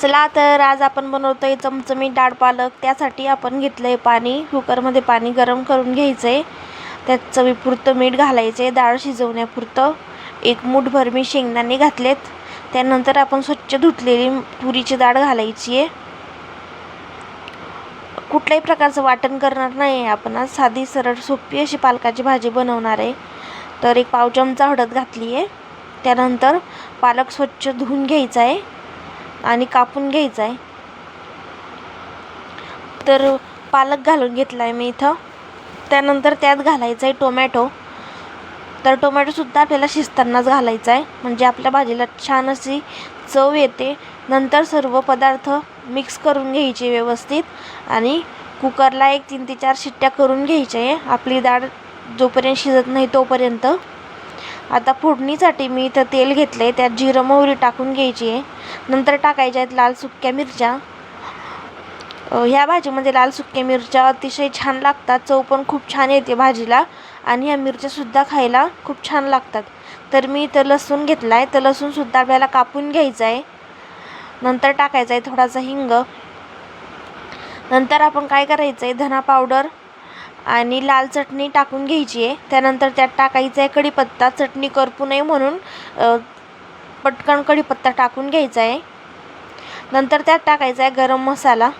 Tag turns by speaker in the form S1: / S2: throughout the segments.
S1: चला तर आज आपण बनवतो आहे चमचमीत डाळ पालक. त्यासाठी आपण घेतलं आहे पाणी. कुकरमध्ये पाणी गरम करून घ्यायचं आहे त्यात चवीपुरतं मीठ घालायचं आहे डाळ शिजवण्यापुरतं. एक मूठभर मी शेंगदाणे घातलेत. त्यानंतर आपण स्वच्छ धुतलेली तुरीची डाळ घालायची आहे कुठल्याही प्रकारचं वाटण करणार नाही आहे आपण. आज साधी सरळ सोपी अशी पालकाची भाजी बनवणार आहे. तर एक पाव चमचा हळद घातली आहे त्यानंतर पालक स्वच्छ धुवून घ्यायचा आहे आणि कापून घ्यायचा आहे तर पालक घालून घेतला आहे मी इथं. त्यानंतर त्यात घालायचा आहे टोमॅटो. तर टोमॅटोसुद्धा आपल्याला शिजतानाच घालायचा आहे म्हणजे आपल्या भाजीला छान अशी चव येते. नंतर सर्व पदार्थ मिक्स करून घ्यायचे व्यवस्थित. आणि कुकरला एक तीन ते चार शिट्ट्या करून घ्यायच्या आहे आपली डाळ जोपर्यंत शिजत नाही तोपर्यंत. आता फोडणीसाठी मी इथं तेल घेतलं आहे त्यात जिरं मोहरी टाकून घ्यायची आहे. नंतर टाकायच्या आहेत लाल सुक्या मिरच्या. ह्या भाजीमध्ये लाल सुक्या मिरच्या अतिशय छान लागतात चव पण खूप छान येते भाजीला. आणि ह्या मिरच्यासुद्धा खायला खूप छान लागतात. तर मी इथं लसूण घेतला आहे तर लसूणसुद्धा आपल्याला कापून घ्यायचं आहे. नंतर टाकायचा आहे थोडासा हिंग. नंतर आपण काय करायचं आहे धना पावडर आणि लाल चटणी टाकून घ्यायची आहे. त्यानंतर त्यात टाकायचं आहे कढीपत्ता. चटणी करपू नये म्हणून पटकन कढीपत्ता टाकून घ्यायचा आहे. नंतर त्यात टाकायचा आहे गरम मसाला.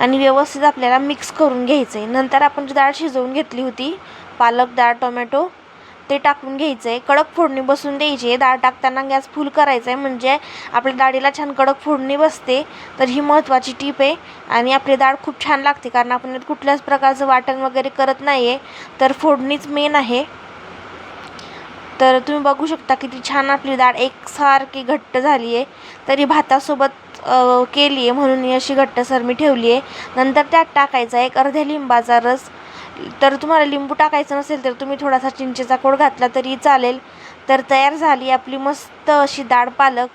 S1: आणि व्यवस्थित आपल्याला मिक्स करून घ्यायचं आहे. नंतर आपण जी डाळ शिजवून घेतली होती पालक डाळ टोमॅटो ते टाकून घ्यायचं आहे कडक फोडणी बसून द्यायची आहे. डाळ टाकताना गॅस फुल करायचा आहे म्हणजे आपल्या डाळीला छान कडक फोडणी बसते. तर ही महत्त्वाची टीप आहे. आणि आपली डाळ खूप छान लागते. कारण आपण कुठल्याच प्रकारचं वाटण वगैरे करत नाही आहे तर फोडणीच मेन आहे. तर तुम्ही बघू शकता किती छान आपली डाळ एकसारखी घट्ट झाली आहे तरी भातासोबत केली आहे म्हणून ही अशी घट्टसर मी ठेवली आहे नंतर त्यात टाकायचा एक अर्ध्या लिंबाचा रस. तर तुम्हाला लिंबू टाकायचं नसेल तर तुम्ही थोडासा चिंचेचा कोड घातला तरी चालेल. तर तयार झाली आपली मस्त अशी डाळ पालक.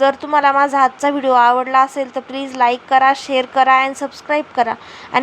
S1: जर तुम्हाला माझा आजचा व्हिडिओ आवडला असेल तर प्लीज लाईक करा शेअर करा अँड सबस्क्राईब करा. आणि